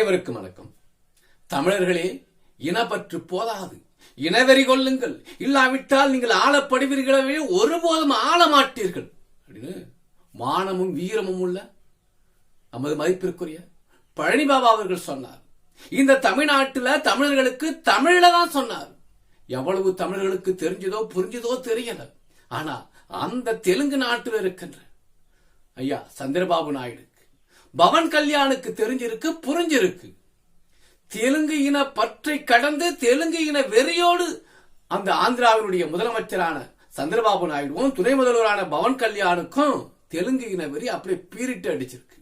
அனைவருக்கும் வணக்கம். தமிழர்களே இனப்பற்று போதாது. இனவெறி கொள்ளுங்கள். இல்லாவிட்டால் நீங்கள் ஆளப்படுவீர்களே ஒருபோதும் ஆள மாட்டீர்கள் அப்படின்னு மானமும் வீரமும் உள்ள நமது மதிப்பிற்குரிய பழனி பாபா அவர்கள் சொன்னார். இந்த தமிழ்நாட்டுல தமிழர்களுக்கு தமிழ்ல தான் சொன்னார். எவ்வளவு தமிழர்களுக்கு தெரிஞ்சதோ புரிஞ்சதோ தெரியல. ஆனா அந்த தெலுங்கு நாட்டில் இருக்கின்ற ஐயா சந்திரபாபு நாயுடு பவன் கல்யாணுக்கு தெரிஞ்சிருக்கு புரிஞ்சிருக்கு. தெலுங்கு இன பற்றை கடந்து தெலுங்கு இன வெறியோடு அந்த ஆந்திராவினுடைய முதலமைச்சரான சந்திரபாபு நாயுடுவும் துணை முதல்வரான பவன் கல்யாணுக்கும் தெலுங்கு இனவெறி அப்படியே பீரிட்டு அடிச்சிருக்கு.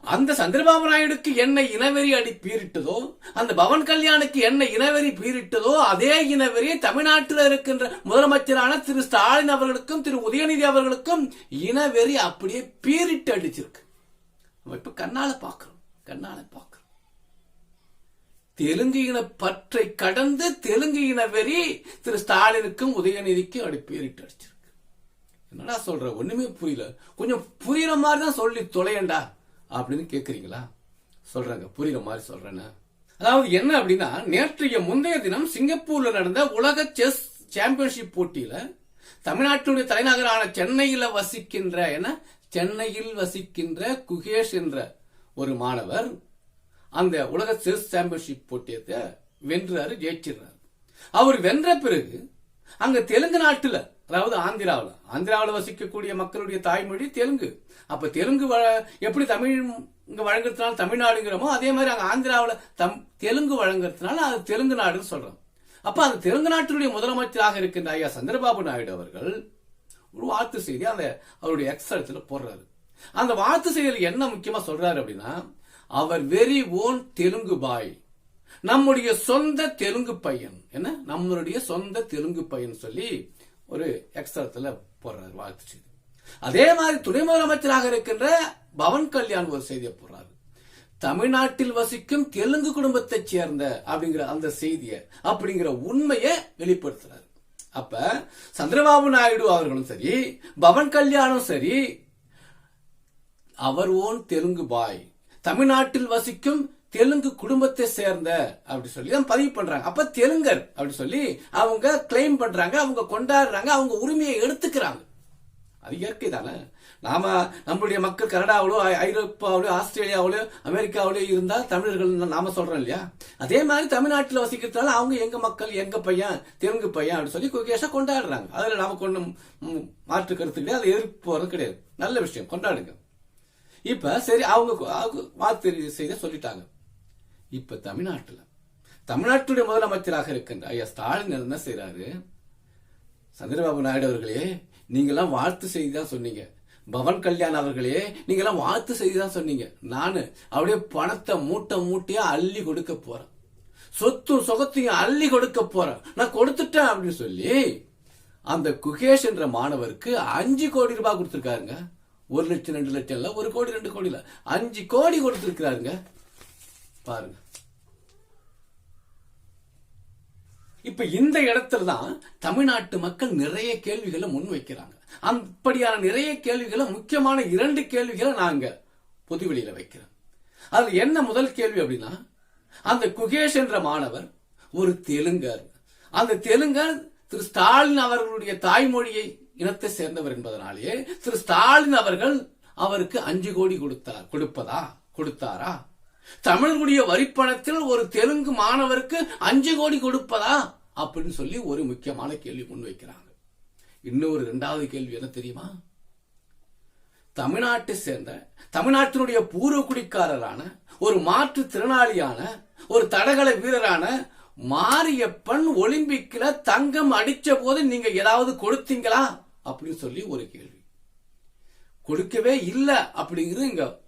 அந்த சந்திரபாபு நாயுடுக்கு என்ன இனவெறி அடி பீரிட்டதோ அந்த பவன் கல்யாணுக்கு என்ன இனவெறி பீரிட்டதோ அதே இனவெறி தமிழ்நாட்டில் இருக்கின்ற முதலமைச்சரான திரு ஸ்டாலின் அவர்களுக்கும் திரு உதயநிதி அவர்களுக்கும் இனவெறி அப்படியே பீரிட்டு அடிச்சிருக்கு. நம்ம இப்ப கண்ணால பாக்குறோம். கண்ணால பாக்குறோம். தெலுங்கு இன பற்றை கடந்து தெலுங்கு இன வெறி திரு ஸ்டாலினுக்கும் உதயநிதிக்கும் அப்படி பேரிட்டு அடிச்சிருக்கு. என்னடா சொல்ற? ஒண்ணுமே புரியல. கொஞ்சம் புரியுற மாதிரி தான் சொல்லி தொலையண்டா அப்படின்னு கேக்குறீங்களா? சொல்றாங்க. புரியுற மாதிரி சொல்றேன்னு. அதாவது என்ன அப்படின்னா நேற்றைய முந்தைய தினம் சிங்கப்பூர்ல நடந்த உலக செஸ் சாம்பியன்ஷிப் போட்டியில தமிழ்நாட்டினுடைய தலைநகரான சென்னையில வசிக்கின்ற என்ன? சென்னையில் வசிக்கின்ற குகேஷ் என்ற ஒரு மாணவர் அந்த உலக செஸ் சாம்பியன்ஷிப் போட்டியத்தை வென்றாரு ஜெயிச்சிடுறாரு. அவர் வென்ற பிறகு அங்க தெலுங்கு நாட்டுல அதாவது ஆந்திராவில் ஆந்திராவில் வசிக்கக்கூடிய மக்களுடைய தாய்மொழி தெலுங்கு. அப்ப தெலுங்கு எப்படி தமிழ் இங்க வழங்குறதுனால தமிழ்நாடுங்கிறோமோ அதே மாதிரி அங்க ஆந்திராவில் தம் தெலுங்கு வழங்குறதுனால அது தெலுங்கு நாடுன்னு சொல்றோம். அப்ப அந்த தெலுங்கு நாட்டினுடைய முதலமைச்சராக இருக்கின்ற ஐயா சந்திரபாபு நாயுடு அவர்கள் ஒரு வாழ்த்து செய்தி அந்த அவருடைய எக்ஸலத்துல போடுறாரு. அந்த வாழ்த்து செய்தியில் என்ன முக்கியமா சொல்றாரு அப்படின்னா அவர் வெரி ஓன் தெலுங்கு பாய். நம்முடைய சொந்த தெலுங்கு பையன். என்ன? நம்மளுடைய சொந்த தெலுங்கு பையன் சொல்லி ஒரு எக்ஸ்ட்ரத்துல போடுறாரு வாழ்த்து செய்தி. அதே மாதிரி துணை முதலமைச்சராக இருக்கின்ற பவன் கல்யாண் ஒரு செய்தியை போடுறாரு. தமிழ்நாட்டில் வசிக்கும் தெலுங்கு குடும்பத்தைச் சேர்ந்த அப்படிங்கிற அந்த செய்தியை அப்படிங்கிற உண்மையை வெளிப்படுத்துறாரு. அப்ப சந்திரபாபு நாயுடு அவர்களும் சரி பவன் கல்யாணும் சரி அவர் ஓன் தெலுங்கு பாய். தமிழ்நாட்டில் வசிக்கும் தெலுங்கு குடும்பத்தை சேர்ந்த அப்படி சொல்லி தான் பதிவு பண்றாங்க. அப்ப தெலுங்கர் அப்படி சொல்லி அவங்க கிளைம் பண்றாங்க அவங்க கொண்டாடுறாங்க அவங்க உரிமையை எடுத்துக்கிறாங்க. அது இயற்கை தானே. நாம நம்மளுடைய மக்கள் கனடாவிலோ ஐரோப்பாவிலோ ஆஸ்திரேலியாவிலோ அமெரிக்காவிலோ இருந்தால் தமிழர்கள் நாம சொல்றோம் இல்லையா? அதே மாதிரி தமிழ்நாட்டில் வசிக்கிறதுனால அவங்க எங்க மக்கள் எங்க பையன் தெலுங்கு பையன் அப்படின்னு சொல்லி குகேஷா கொண்டாடுறாங்க. அதில் நாம கொண்டும் மாற்று கருத்து கிடையாது அது எதிர்ப்பு போறது கிடையாது. நல்ல விஷயம் கொண்டாடுங்க. இப்ப சரி அவங்க அவங்க செய்த சொல்லிட்டாங்க. இப்ப தமிழ்நாட்டில் தமிழ்நாட்டுடைய முதலமைச்சராக இருக்கின்ற ஐயா ஸ்டாலின் என்ன செய்யறாரு சந்திரபாபு நாயுடு அவர்களே நீங்கெல்லாம் வாழ்த்து செய்தி தான் சொன்னீங்க. பவன் கல்யாண் அவர்களே நீங்கெல்லாம் வாழ்த்து செய்தி தான் சொன்னீங்க. நானு அப்படியே பணத்தை மூட்டை மூட்டையா அள்ளி கொடுக்க போறேன். சொத்தும் சொகத்தையும் அள்ளி கொடுக்க போறேன். நான் கொடுத்துட்டேன் அப்படின்னு சொல்லி அந்த குகேஷ் என்ற மாணவருக்கு அஞ்சு கோடி ரூபாய் கொடுத்துருக்காருங்க. ஒரு லட்சம் ரெண்டு லட்சம் இல்ல ஒரு கோடி ரெண்டு கோடி இல்ல அஞ்சு கோடி கொடுத்துருக்காருங்க பாருங்க. இப்ப இந்த இடத்துல தான் தமிழ்நாட்டு மக்கள் நிறைய கேள்விகளை முன்வைக்கிறாங்க அப்படியான நிறைய கேள்விகளை முக்கியமான இரண்டு கேள்விகளை நாங்க பொதுவெளியில வைக்கிறோம் அதுல என்ன முதல் கேள்வி அப்படின்னா அந்த குகேஷ் என்ற மாணவர் ஒரு தெலுங்கர். அந்த தெலுங்கர் திரு ஸ்டாலின் அவர்களுடைய தாய்மொழியை இனத்தை சேர்ந்தவர் என்பதனாலேயே திரு ஸ்டாலின் அவர்கள் அவருக்கு அஞ்சு கோடி கொடுத்தார். கொடுப்பதா? கொடுத்தாரா? தமிழர்களுடைய வரிப்பணத்தில் ஒரு தெலுங்கு மாணவருக்கு அஞ்சு கோடி கொடுப்பதா? அப்படின்னு சொல்லி ஒரு முக்கியமான கேள்வி முன்வைக்கிறாங்க இன்னொரு இரண்டாவது கேள்வி என்ன தெரியுமா? தமிழ்நாட்டை சேர்ந்த தமிழ்நாட்டினுடைய பூர்வ குடிக்காரரான ஒரு மாற்றுத்திறனாளியான ஒரு தடகள வீரரான மாரியப்பன் ஒலிம்பிக்ல தங்கம் அடிச்ச போது நீங்க ஏதாவது கொடுத்தீங்களா? அப்படின்னு சொல்லி ஒரு கேள்வி. கொடுக்கவே இல்ல அப்படிங்கிறது இங்க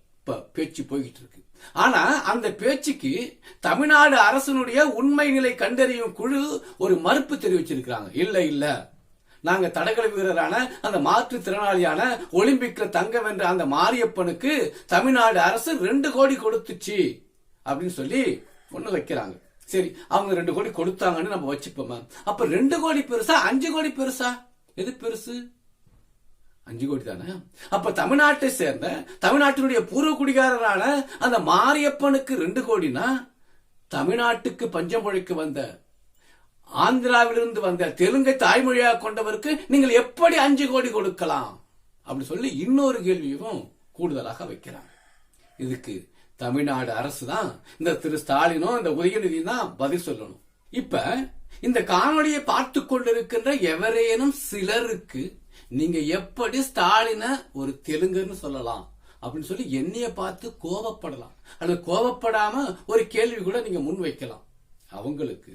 பேச்சு போய்கிட்டு இருக்கு. ஆனா அந்த பேச்சுக்கு தமிழ்நாடு அரசனுடைய உண்மை நிலை கண்டறியும் குழு ஒரு மறுப்பு தெரிவிச்சிருக்கிறாங்க. இல்ல இல்ல. நாங்க தடகள வீரரான அந்த மாற்றுத்திறனாளியான ஒலிம்பிக்ல தங்கம் வென்ற அந்த மாரியப்பனுக்கு தமிழ்நாடு அரசு ரெண்டு கோடி கொடுத்துச்சு அப்படின்னு சொல்லி ஒண்ணு வைக்கிறாங்க. சரி அவங்க ரெண்டு கோடி கொடுத்தாங்கன்னு நம்ம வச்சுப்போமா? அப்ப ரெண்டு கோடி பெருசா அஞ்சு கோடி பெருசா? எது பெருசு? அஞ்சு கோடி தானே? அப்ப தமிழ்நாட்டை சேர்ந்த தமிழ்நாட்டினுடைய பூர்வ குடிகாரரான அந்த மாரியப்பனுக்கு ரெண்டு கோடினா தமிழ்நாட்டுக்கு பஞ்சம் பொழைக்க வந்த ஆந்திராவிலிருந்து வந்த தெலுங்கை தாய்மொழியாக கொண்டவருக்கு நீங்கள் எப்படி அஞ்சு கோடி கொடுக்கலாம்? அப்படி சொல்லி இன்னொரு கேள்வியும் கூடுதலாக வைக்கிறாங்க இதுக்கு தமிழ்நாடு அரசு தான் இந்த திரு ஸ்டாலினும் இந்த உதயநிதி தான் பதில் சொல்லணும். இப்ப இந்த காணொலியை பார்த்து கொண்டிருக்கின்ற எவரேனும் சிலருக்கு நீங்க எப்படி ஸ்டாலின ஒரு தெலுங்குன்னு சொல்லலாம் அப்படின்னு சொல்லி என்னைய பார்த்து கோபப்படலாம். அல்லது கோபப்படாம ஒரு கேள்வி கூட நீங்க முன் வைக்கலாம். அவங்களுக்கு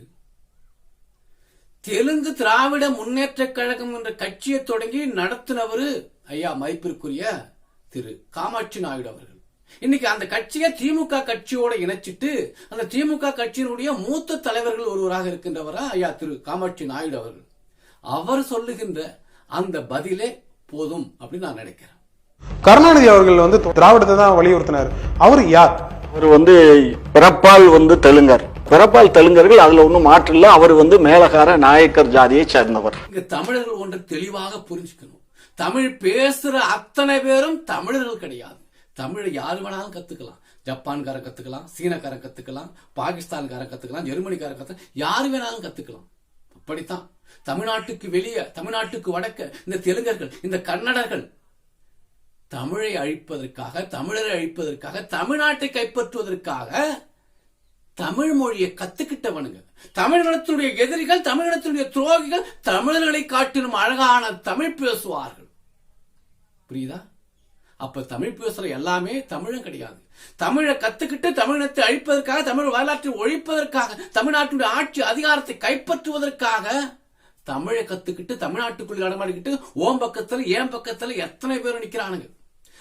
தெலுங்கு திராவிட முன்னேற்ற கழகம் என்ற கட்சியை தொடங்கி நடத்தினவர் ஐயா மதிப்பிற்குரிய திரு காமாட்சி நாயுடு அவர்கள். இன்னைக்கு அந்த கட்சியை திமுக கட்சியோட இணைச்சிட்டு அந்த திமுக கட்சியினுடைய மூத்த தலைவர்கள் ஒருவராக இருக்கின்றவரா ஐயா திரு காமாட்சி நாயுடு அவர்கள். அவர் சொல்லுகின்ற அந்த பதிலே போதும் அப்படின்னு நான் நினைக்கிறேன். கருணாநிதி அவர்கள் வந்து திராவிடத்தை தான் வலியுறுத்தினார். அவர் யார்? அவர் வந்து பிறப்பால் வந்து தெலுங்கர். பிறப்பால் தெலுங்கர்கள் அதுல ஒன்றும் மாற்று இல்ல அவர் வந்து மேலகார நாயக்கர் ஜாதியை சேர்ந்தவர். இங்க தமிழர்கள் ஒன்று தெளிவாக புரிஞ்சுக்கணும். தமிழ் பேசுற அத்தனை பேரும் தமிழர்கள் கிடையாது. தமிழை யாரு வேணாலும் கத்துக்கலாம். ஜப்பான்காரன் கத்துக்கலாம் சீனக்காரன் கத்துக்கலாம் பாகிஸ்தான்காரன் கத்துக்கலாம் ஜெர்மனிக்காரன் கத்து யாரு வேணாலும் கத்துக்கலாம். அப்படித்தான். தமிழ்நாட்டுக்கு வெளியே தமிழ்நாட்டுக்கு வடக்க இந்த தெலுங்கர்கள் இந்த கன்னடர்கள் தமிழை அழிப்பதற்காக தமிழரை அழிப்பதற்காக தமிழ்நாட்டை கைப்பற்றுவதற்காக தமிழ் மொழியை கத்துக்கிட்டவனுங்க. தமிழினத்துடைய எதிரிகள் தமிழினத்துடைய துரோகிகள் தமிழர்களை காட்டிலும் அழகான தமிழ் பேசுவார்கள். புரியுதா? அப்ப தமிழ் பேசுற எல்லாமே தமிழும் கிடையாது. தமிழை கத்துக்கிட்டு தமிழினத்தை அழிப்பதற்காக தமிழ் வரலாற்றை ஒழிப்பதற்காக தமிழ்நாட்டினுடைய ஆட்சி அதிகாரத்தை கைப்பற்றுவதற்காக தமிழை கத்துக்கிட்டு தமிழ்நாட்டுக்குள்ள நடமாடிக்கிட்டு ஓம் பக்கத்துல ஏன் பக்கத்துல எத்தனை பேர் நிக்கிறானுங்க?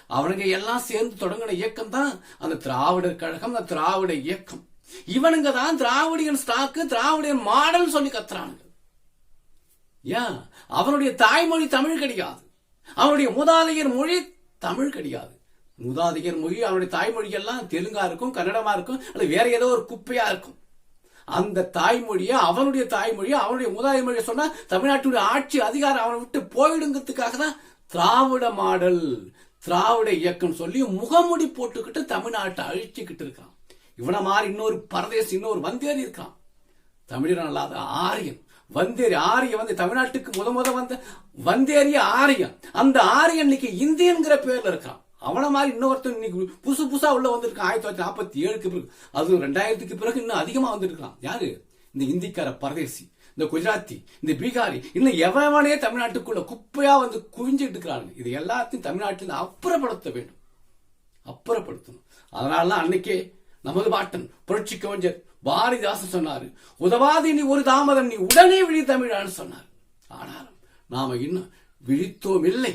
அவனுங்க எல்லாம் சேர்ந்து தொடங்கின இயக்கம் தான் அந்த திராவிடர் கழகம் அந்த திராவிட இயக்கம். இவனுங்க தான் திராவிடியன் ஸ்டாக்கு திராவிடியன் மாடல் சொல்லி கத்துறானுங்க. ஏன்? அவனுடைய தாய்மொழி தமிழ் கிடையாது. அவனுடைய மூதாதையர் மொழி தமிழ் கிடையாது. மூதாதையர் மொழி அவனுடைய தாய்மொழி எல்லாம் தெலுங்கா இருக்கும் கன்னடமா இருக்கும் அல்லது வேற ஏதோ ஒரு குப்பையா இருக்கும். அந்த தாய்மொழியை அவனுடைய தாய்மொழியை அவனுடைய மூதாதையர் மொழியை சொன்னா தமிழ்நாட்டுடைய ஆட்சி அதிகாரம் அவனை விட்டு போயிடுங்கிறதுக்காக தான் திராவிட மாடல் திராவிட இயக்கம் சொல்லி முகமுடி போட்டுக்கிட்டு தமிழ்நாட்டை அழிச்சுக்கிட்டு இருக்கான் இவனை மாதிரி இன்னொரு பரதேசி இன்னொரு வந்தேறி இருக்கான். தமிழர் அல்லாத ஆரியன். வந்தேரி ஆரியம் வந்து தமிழ்நாட்டுக்கு முத முத வந்த வந்தேரிய ஆரியம் அந்த ஆரியம் இன்னைக்கு இந்தியன்கிற பேர்ல இருக்கான் அவனை மாதிரி இன்னொருத்தன் இன்னைக்கு புதுசு புதுசா உள்ள வந்திருக்கான். ஆயிரத்தி தொள்ளாயிரத்தி நாற்பத்தி ஏழுக்கு பிறகு. அதுவும் ரெண்டாயிரத்துக்கு பிறகு இன்னும் அதிகமா வந்திருக்கான் யாரு? இந்த இந்திக்கார பரதேசி இந்த குஜராத்தி இந்த பீகாரி. இன்னும் எவனே தமிழ்நாட்டுக்குள்ள குப்பையா வந்து குவிஞ்சிட்டு இருக்கிறாங்க இது எல்லாத்தையும் தமிழ்நாட்டில் அப்புறப்படுத்த வேண்டும். அப்புறப்படுத்தணும். அதனால அன்னைக்கே நமது பாட்டன் புரட்சி கவிஞர் பாரதிதாசன் சொன்னாரு உதவாதி நீ ஒரு தாமதம் நீ உடனே விழி தமிழான்னு சொன்னார். ஆனாலும் நாம இன்னும் விழித்தோம் இல்லை.